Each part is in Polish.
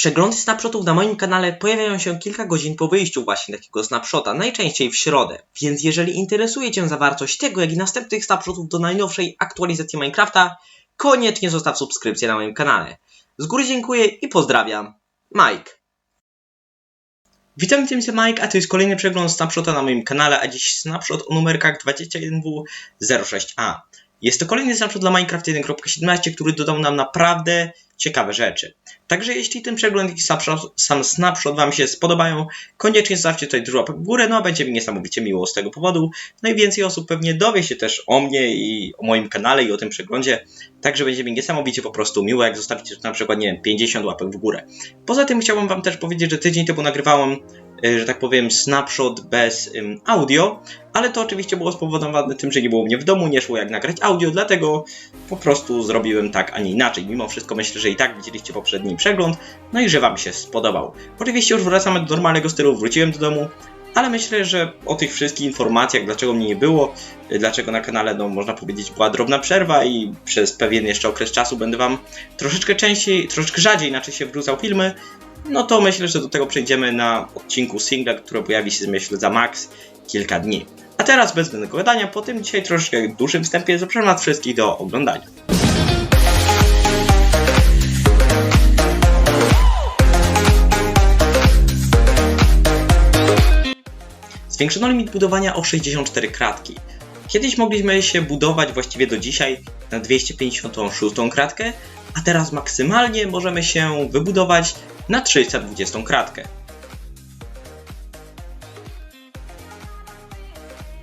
Przeglądy snapshotów na moim kanale pojawiają się kilka godzin po wyjściu właśnie takiego snapshota, najczęściej w środę. Więc jeżeli interesuje Cię zawartość tego, jak i następnych snapshotów do najnowszej aktualizacji Minecrafta, koniecznie zostaw subskrypcję na moim kanale. Z góry dziękuję i pozdrawiam. Mike. Witam, witam się Mike, a to jest kolejny przegląd snapshota na moim kanale, a dziś snapshot o numerkach 21W06A. Jest to kolejny snapshot dla Minecraft 1.17, który dodał nam naprawdę ciekawe rzeczy. Także jeśli ten przegląd i sam snapshot Wam się spodobają, koniecznie zostawcie tutaj dużo w górę, no będzie mi niesamowicie miło z tego powodu. Najwięcej osób pewnie dowie się też o mnie i o moim kanale i o tym przeglądzie, także będzie mi niesamowicie po prostu miło, jak zostawicie na przykład, nie wiem, 50 łapek w górę. Poza tym chciałbym Wam też powiedzieć, że tydzień temu nagrywałem y, że tak powiem, snapshot bez audio, ale to oczywiście było spowodowane tym, że nie było mnie w domu, nie szło jak nagrać audio, dlatego po prostu zrobiłem tak, a nie inaczej. Mimo wszystko myślę, że i tak widzieliście poprzedni przegląd, no i że Wam się spodobał. Oczywiście już wracamy do normalnego stylu, wróciłem do domu, ale myślę, że o tych wszystkich informacjach, dlaczego mnie nie było, dlaczego na kanale, no można powiedzieć, była drobna przerwa i przez pewien jeszcze okres czasu będę Wam troszeczkę częściej, troszeczkę rzadziej inaczej się wrzucał filmy, no to myślę, że do tego przejdziemy na odcinku singla, który pojawi się myślę za max kilka dni. A teraz bez zbędnego gadania, po tym dzisiaj troszeczkę dłuższym wstępie zapraszam nas wszystkich do oglądania. Zwiększono limit budowania o 64 kratki. Kiedyś mogliśmy się budować właściwie do dzisiaj na 256 kratkę, a teraz maksymalnie możemy się wybudować na 320 kratkę.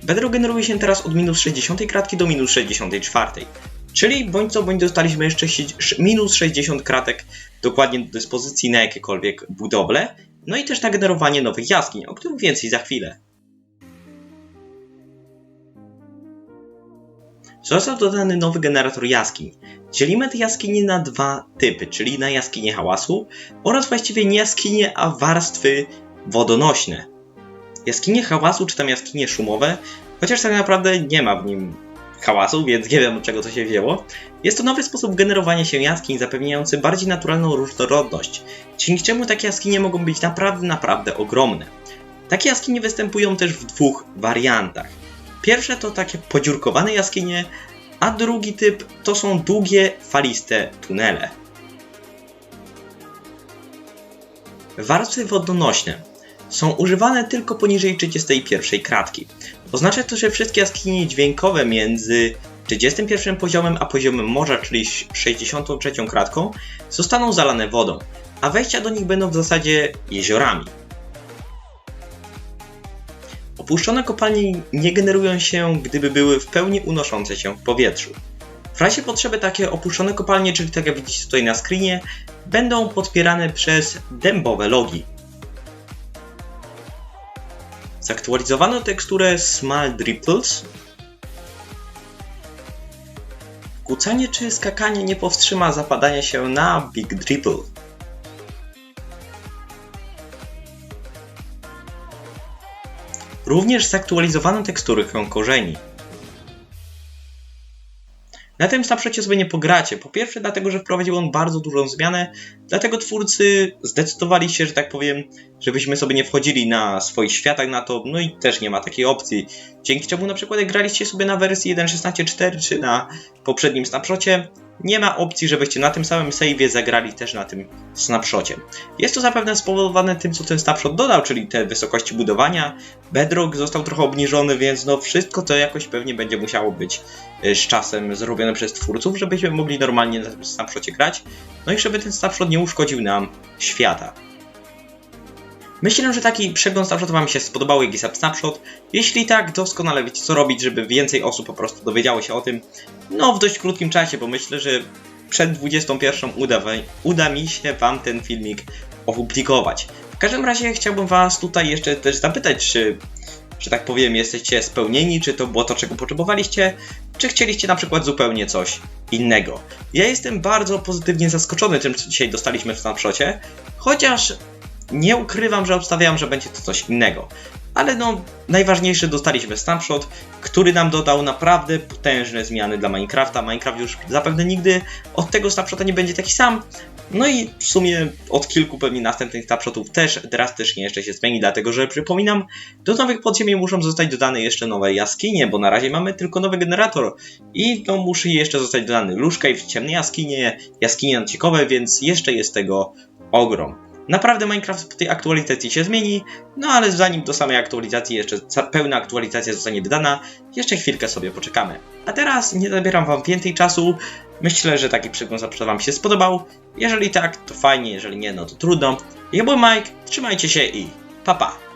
Bedrock generuje się teraz od minus 60 kratki do minus 64. Czyli bądź co bądź dostaliśmy jeszcze minus 60 kratek dokładnie do dyspozycji na jakiekolwiek budowle, no i też na generowanie nowych jaskiń, o których więcej za chwilę. Został dodany nowy generator jaskiń. Dzielimy te jaskinie na dwa typy, czyli na jaskinie hałasu oraz właściwie nie jaskinie, a warstwy wodonośne. Jaskinie hałasu czy tam jaskinie szumowe, chociaż tak naprawdę nie ma w nim hałasu, więc nie wiem od czego to się wzięło. Jest to nowy sposób generowania się jaskiń zapewniający bardziej naturalną różnorodność, dzięki czemu takie jaskinie mogą być naprawdę, naprawdę ogromne. Takie jaskinie występują też w dwóch wariantach. Pierwsze to takie podziurkowane jaskinie, a drugi typ to są długie, faliste tunele. Warstwy wodonośne są używane tylko poniżej 31 kratki. Oznacza to, że wszystkie jaskinie dźwiękowe między 31 poziomem a poziomem morza, czyli 63 kratką, zostaną zalane wodą, a wejścia do nich będą w zasadzie jeziorami. Opuszczone kopalnie nie generują się, gdyby były w pełni unoszące się w powietrzu. W razie potrzeby takie opuszczone kopalnie, czyli tak jak widzicie tutaj na screenie, będą podpierane przez dębowe logi. Zaktualizowano teksturę Small Dripples. Kucanie czy skakanie nie powstrzyma zapadania się na Big Dripple. Również zaktualizowano tekstury korzeni. Na tym snapshocie sobie nie pogracie. Po pierwsze dlatego, że wprowadził on bardzo dużą zmianę, dlatego twórcy zdecydowali się, że tak powiem, żebyśmy sobie nie wchodzili na swoich światach na to, no i też nie ma takiej opcji. Dzięki czemu na przykład jak graliście sobie na wersji 1.16.4 czy na poprzednim snapshocie, nie ma opcji, żebyście na tym samym save'ie zagrali też na tym snapshocie. Jest to zapewne spowodowane tym, co ten snapshot dodał, czyli te wysokości budowania. Bedrock został trochę obniżony, więc no wszystko to jakoś pewnie będzie musiało być y, z czasem zrobione przez twórców, żebyśmy mogli normalnie na tym snapshocie grać, no i żeby ten snapshot nie uszkodził nam świata. Myślę, że taki przegląd snapshot Wam się spodobał, jest snapshot. Jeśli tak, doskonale wiecie co robić, żeby więcej osób po prostu dowiedziało się o tym. No, w dość krótkim czasie, bo myślę, że przed 21 uda, uda mi się Wam ten filmik opublikować. W każdym razie chciałbym Was tutaj jeszcze też zapytać, czy, że tak powiem, jesteście spełnieni, czy to było to, czego potrzebowaliście, czy chcieliście na przykład zupełnie coś innego. Ja jestem bardzo pozytywnie zaskoczony tym, co dzisiaj dostaliśmy w snapshocie, chociaż nie ukrywam, że obstawiałem, że będzie to coś innego. Ale no, najważniejsze dostaliśmy snapshot, który nam dodał naprawdę potężne zmiany dla Minecrafta. Minecraft już zapewne nigdy od tego snapshota nie będzie taki sam, No i w sumie od kilku pewnie następnych snapshotów też drastycznie jeszcze się zmieni, dlatego że przypominam, do nowych podziemi muszą zostać dodane jeszcze nowe jaskinie, bo na razie mamy tylko nowy generator i to musi jeszcze zostać dodany Luszka i ciemne jaskinie, jaskinie antykowe, więc jeszcze jest tego ogrom. Naprawdę Minecraft po tej aktualizacji się zmieni, no ale zanim do samej aktualizacji jeszcze pełna aktualizacja zostanie wydana, jeszcze chwilkę sobie poczekamy. A teraz nie zabieram wam więcej czasu, myślę, że taki przegląd zaprzed wam się spodobał. Jeżeli tak, to fajnie, jeżeli nie, no to trudno. Ja byłem Mike, trzymajcie się i pa pa!